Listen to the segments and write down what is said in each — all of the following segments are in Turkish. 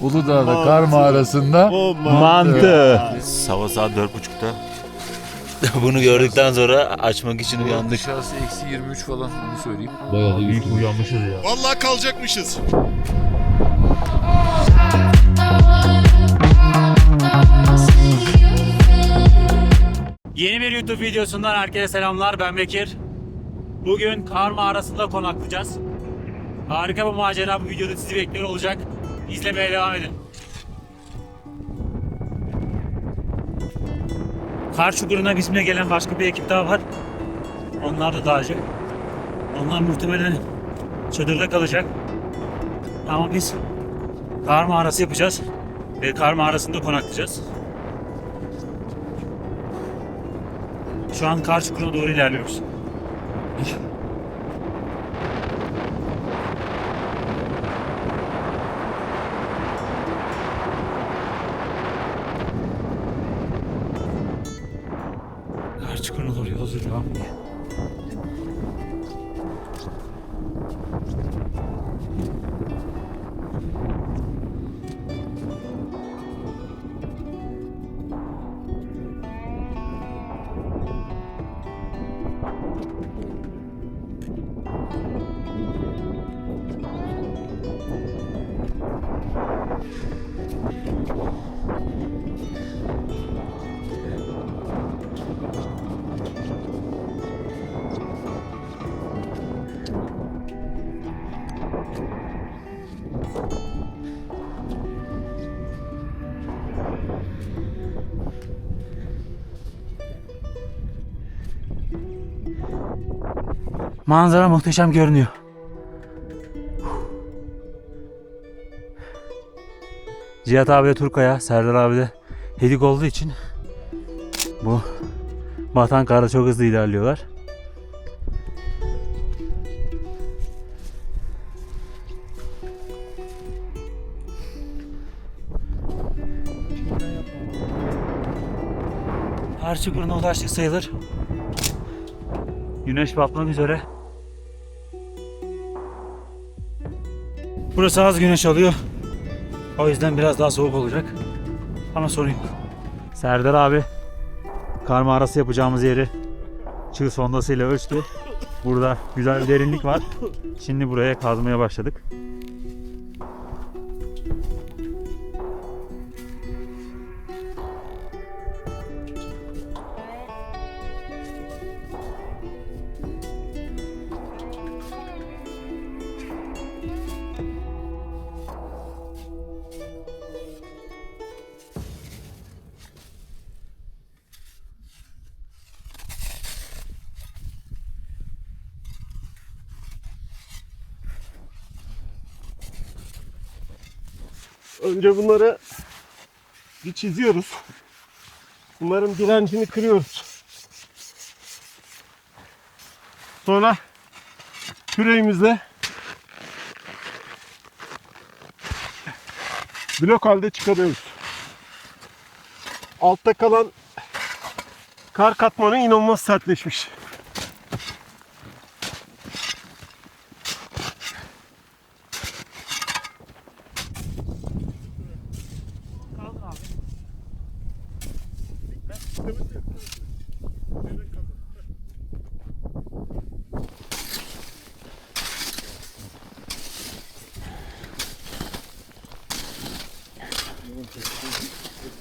Uludağ'da kar mağarasında O Mantı. Sabah saat dört buçukta. Bunu gördükten sonra açmak için uyandık. Dışarısı eksi 23 falan onu söyleyeyim. Bayağı da büyük uyanmışız ya. Vallahi kalacakmışız. Yeni bir YouTube videosundan herkese selamlar. Ben Bekir. Bugün kar mağarasında konaklayacağız. Harika bir macera bu videoda sizi bekliyor olacak. İzlemeye devam edin. Kar çukuruna bizimle gelen başka bir ekip daha var. Onlar da dağcı. Onlar muhtemelen çadırda kalacak. Ama biz kar mağarası yapacağız. Ve kar mağarasında konaklayacağız. Şu an kar çukuruna doğru ilerliyoruz. Manzara muhteşem görünüyor. Cihat abi de Turkaya, Serdar abi de Hedik olduğu için bu batan karda çok hızlı ilerliyorlar. Kar çukuruna ulaştık sayılır. Güneş batmak üzere. Burası az güneş alıyor. O yüzden biraz daha soğuk olacak. Ama sorun yok. Serdar abi kar mağarası yapacağımız yeri çığ sondasıyla ölçtü. Burada güzel bir derinlik var. Şimdi buraya kazmaya başladık. Önce bunları bir çiziyoruz. Bunların direncini kırıyoruz. Sonra küreğimizle blok halde çıkarıyoruz. Altta kalan kar katmanı inanılmaz sertleşmiş.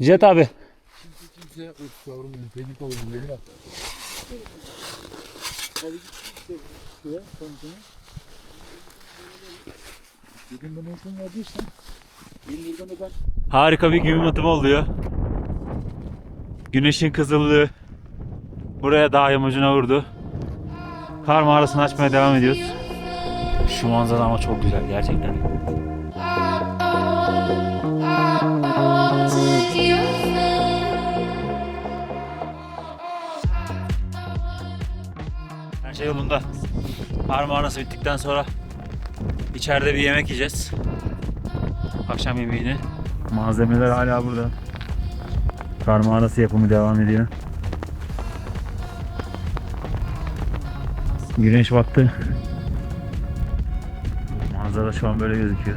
Cihat abi. Harika bir gün batımı oluyor. Güneşin kızıllığı buraya dağ yamacına vurdu. Kar mağarasını açmaya devam ediyoruz. Şu manzara ama çok güzel gerçekten. Her şey yolunda. Kar mağarası bittikten sonra içeride bir yemek yiyeceğiz. Akşam yemeğini. Malzemeler hala burada. Kar mağarası yapımı devam ediyor. Güneş battı. Manzara şu an böyle gözüküyor.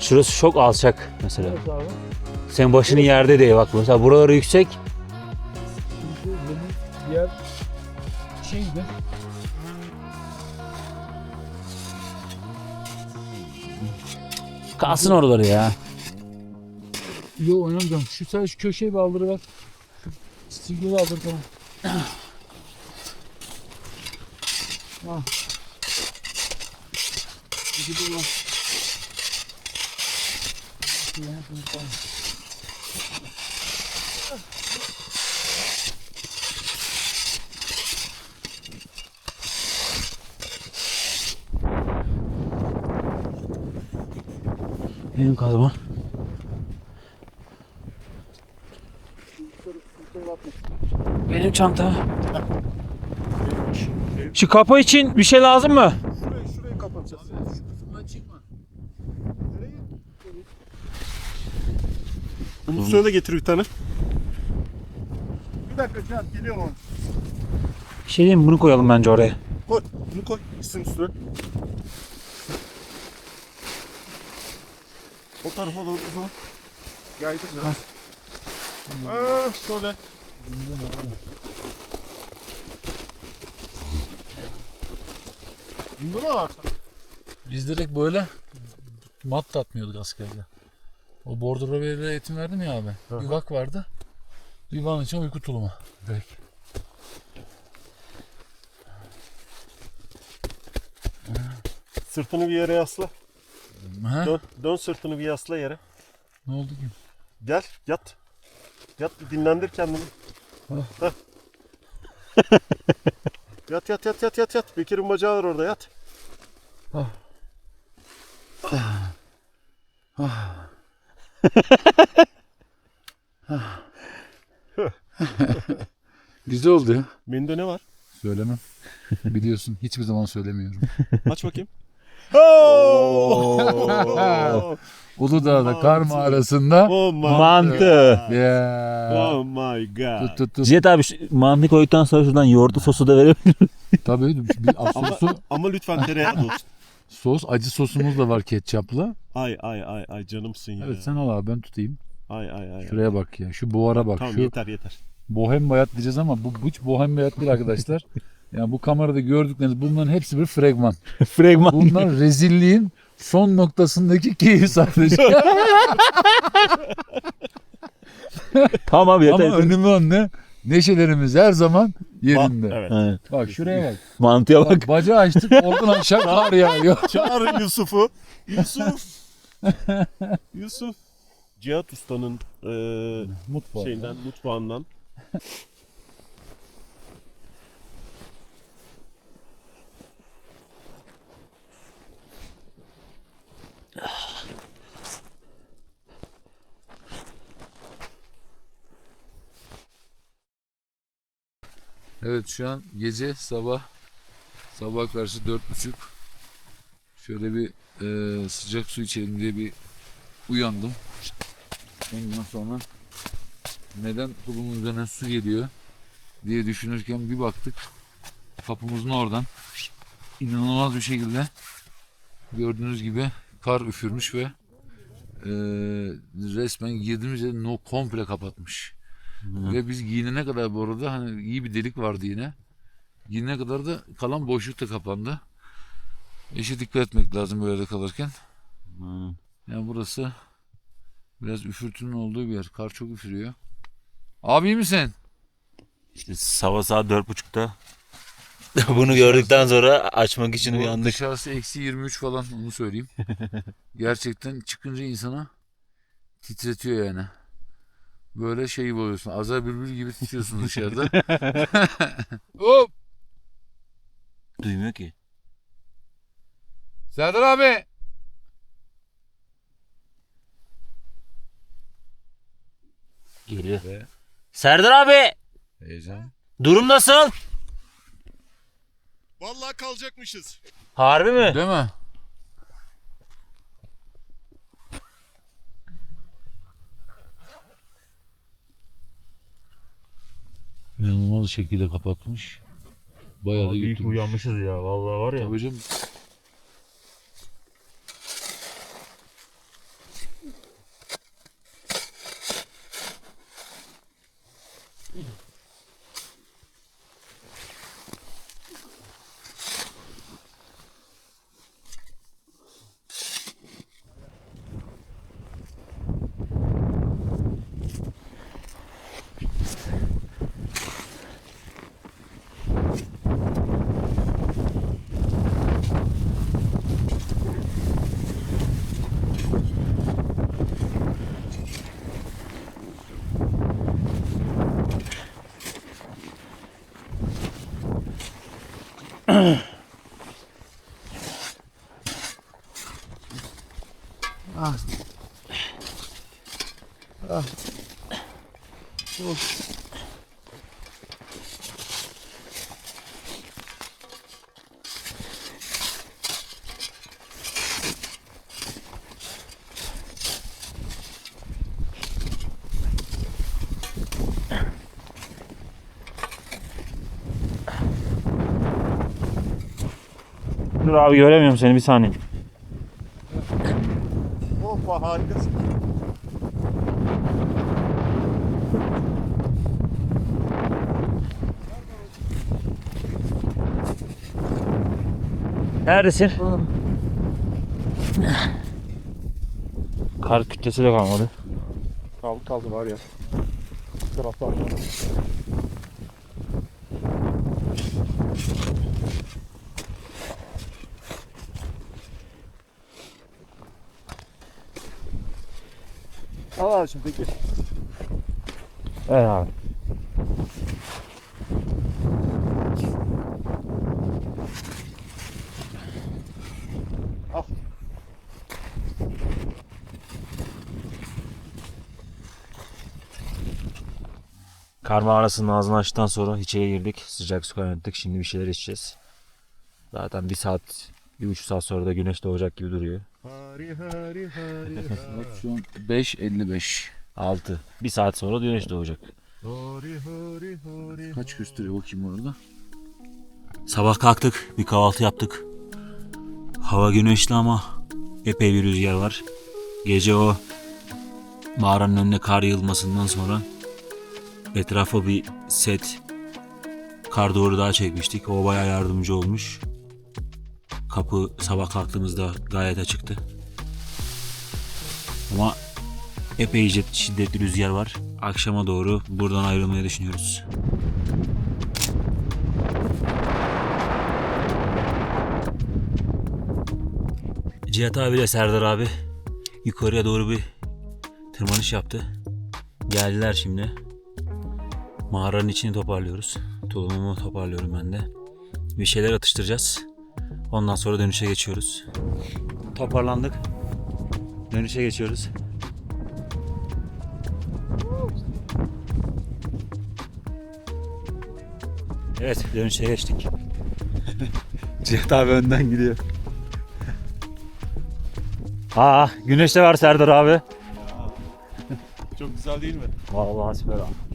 Şurası çok alçak mesela. Sen başını yerde değil bak mesela buraları yüksek. Yer şeydi. Kalsın oraları ya. Yo oynamayacağım. Şu sen şu köşeyi bir aldırıver. Stilgleri aldır tamam. Ah. Peki dur Benim kazma. Benim çanta. Şu kapı için bir şey lazım mı? Bunun üstüne de getir bir tane. Bir dakika Can geliyorum onu. Bir şey diyeyim mi? Bunu koyalım bence oraya. Koy. Bunu koy. İkisinin üstüne. O tarafa doğru o zaman. Yaydır biraz. Aa, şöyle. Bunda da var. Biz direkt böyle mat da atmıyorduk askerde. O border rover'e eğitim verdim ya abi. Bir vak vardı. Van için uyku tulumu. Direkt. Sırtını bir yere yasla. Ha? Dön, dön sırtını bir yasla yere. Ne oldu ki? Gel yat. Yat bir dinlendir kendini. Heh. yat yat yat yat yat yat. Bekir'in bacağı var orada yat. Güzel oldu ya. Menüde ne var? Söylemem. Biliyorsun hiçbir zaman söylemiyorum. Aç bakayım. Oh! Uludağ'da kar mağarasında oh my Mantı. ya. Oh my god. Tut tut tut. Cihat abi şu mantı koyduktan sonra şuradan yoğurtlu sosu da verebilir Tabii bir Ama, sosu, ama lütfen tereyağı da olsun. Sos acı sosumuz da var ketçaplı. Ay ay ay ay canımsın ya. Evet sen al abi ben tutayım. Ay ay ay. Şuraya bak ya. Şu buhara bak. Tamam Şu yeter yeter. bohem bayat diyeceğiz ama bu, bu hiç bohem bayat değil arkadaşlar. Yani bu kamerada gördükleriniz bunların hepsi bir fragman. Fragman. Bunlar rezilliğin son noktasındaki keyif sadece. tamam yeter. ama önemli olan ne? Neşelerimiz her zaman yerinde. Ba- evet. Evet. Bak şuraya bak. Mantıya bak. bak bacağı açtık oradan aşağı kar yağıyor. Çağırın Yusuf'u. Yusuf. Yusuf. Cihat Usta'nın e, Mutfağı. şeyinden, mutfağından. Evet şu an gece sabah sabah karşı dört buçuk. Şöyle bir e, sıcak su içelim diye bir uyandım. Ondan sonra neden kulumun üzerine su geliyor diye düşünürken bir baktık kapımızın oradan inanılmaz bir şekilde gördüğünüz gibi kar üfürmüş ve e, resmen girdiğimiz yeri no komple kapatmış. Ve biz giyinene kadar bu arada hani iyi bir delik vardı yine. Giyinene kadar da kalan boşluk da kapandı. İşe dikkat etmek lazım böyle kalırken. Yani burası biraz üfürtünün olduğu bir yer. Kar çok üfürüyor. Abi iyi misin? İşte sabah saat dört buçukta. Bunu gördükten sonra açmak için Bu uyandık. Dışarısı eksi 23 falan onu söyleyeyim. Gerçekten çıkınca insana titretiyor yani. Böyle şey oluyorsun. Azar bülbül gibi titriyorsun dışarıda. Hop! Duymuyor ki. Serdar abi! Geliyor. Serdar abi Heyecan. durum nasıl? Vallahi kalacakmışız. Harbi mi? Değil mi? İnanılmaz şekilde kapatmış. Bayağı da Abi iyi ki götürmüş. uyanmışız ya. Vallahi var ya. Tabii canım. Dur abi göremiyorum seni. Bir saniye. Oh harikasın. Neredesin? Kar kütlesi de kalmadı. Kaldı kaldı var ya. Bu Al abi şimdi peki. Evet abi. Al. Kar mağarasının ağzını açtıktan sonra içeriye girdik. Sıcak su kaynattık. Şimdi bir şeyler içeceğiz. Zaten bir saat, bir buçuk saat sonra da güneş doğacak gibi duruyor. Hari hari hari şu an 5.55. 6. Bir saat sonra güneş doğacak. hari hari hari. Kaç gösteriyor bakayım orada? Sabah kalktık bir kahvaltı yaptık. Hava güneşli ama epey bir rüzgar var. Gece o mağaranın önüne kar yığılmasından sonra etrafa bir set kar duvarı daha çekmiştik. O bayağı yardımcı olmuş. Kapı sabah kalktığımızda gayet açıktı. Ama epeyce şiddetli rüzgar var. Akşama doğru buradan ayrılmayı düşünüyoruz. Cihat abi ile Serdar abi yukarıya doğru bir tırmanış yaptı. Geldiler şimdi. Mağaranın içini toparlıyoruz. Tulumumu toparlıyorum ben de. Bir şeyler atıştıracağız. Ondan sonra dönüşe geçiyoruz. Toparlandık. Dönüşe geçiyoruz. Evet dönüşe geçtik. Cihat abi önden gidiyor. Aa güneş de var Serdar abi. Çok güzel değil mi? Vallahi süper abi.